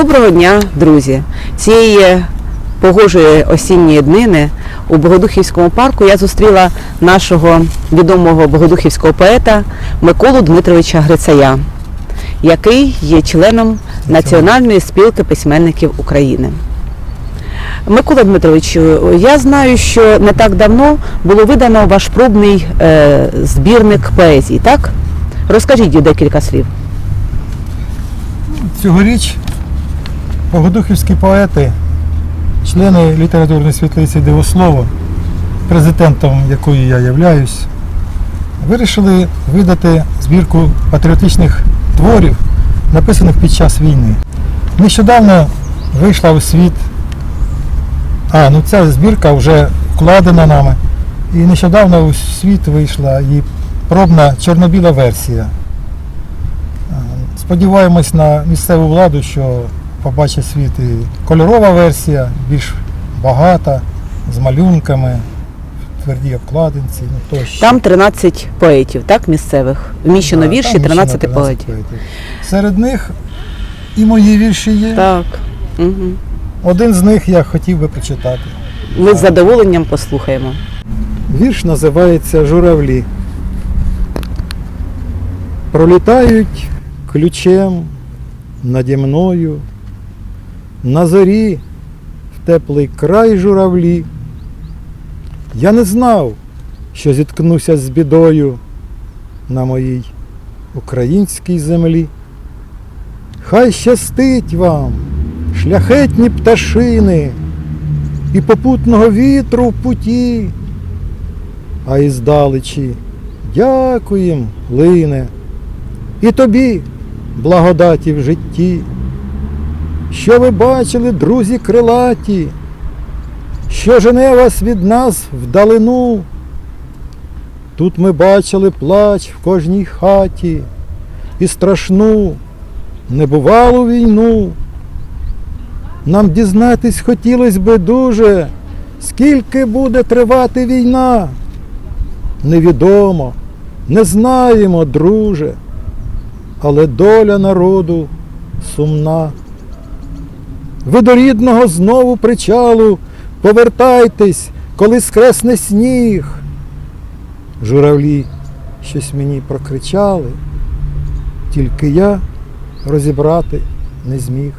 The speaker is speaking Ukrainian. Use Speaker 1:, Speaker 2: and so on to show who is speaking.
Speaker 1: Доброго дня, друзі! Цієї погожої осінньої днини у Богодухівському парку я зустріла нашого відомого богодухівського поета Миколу Дмитровича Грицая, який є членом Національної спілки письменників України. Микола Дмитрович, я знаю, що не так давно було видано ваш пробний е, збірник поезії, так? Розкажіть декілька слів.
Speaker 2: Цьогоріч погодухівські поети, члени літературної світлиці Дивослово, президентом якої я являюсь, вирішили видати збірку патріотичних творів, написаних під час війни. Нещодавно вийшла у світ, а ну ця збірка вже вкладена нами, і нещодавно у світ вийшла і пробна чорно-біла версія. Сподіваємось на місцеву владу, що побачить світ і кольорова версія, більш багата, з малюнками, в твердій обкладинці. Ну, тощо.
Speaker 1: Там 13 поетів, так, місцевих. Вміщено
Speaker 2: Да,
Speaker 1: вірші
Speaker 2: там
Speaker 1: 13,
Speaker 2: вміщено
Speaker 1: поетів.
Speaker 2: Серед них і мої вірші є.
Speaker 1: Так. Угу.
Speaker 2: Один з них я хотів би прочитати.
Speaker 1: Ми з задоволенням послухаємо.
Speaker 2: Вірш називається Журавлі. Пролітають ключем наді мною, на зорі в теплий край журавлі. Я не знав, що зіткнуся з бідою на моїй українській землі. Хай щастить вам, шляхетні пташини, і попутного вітру в путі а іздалечі дякуєм, лине, і тобі благодаті в житті, що ви бачили, друзі крилаті, що жене вас від нас вдалину. Тут ми бачили плач в кожній хаті і страшну, небувалу війну. Нам дізнатись хотілось би дуже, скільки буде тривати війна. Невідомо, не знаємо, друже, але доля народу сумна. Ви до рідного знову причалу повертайтесь, коли скресне сніг. Журавлі щось мені прокричали, тільки я розібрати не зміг.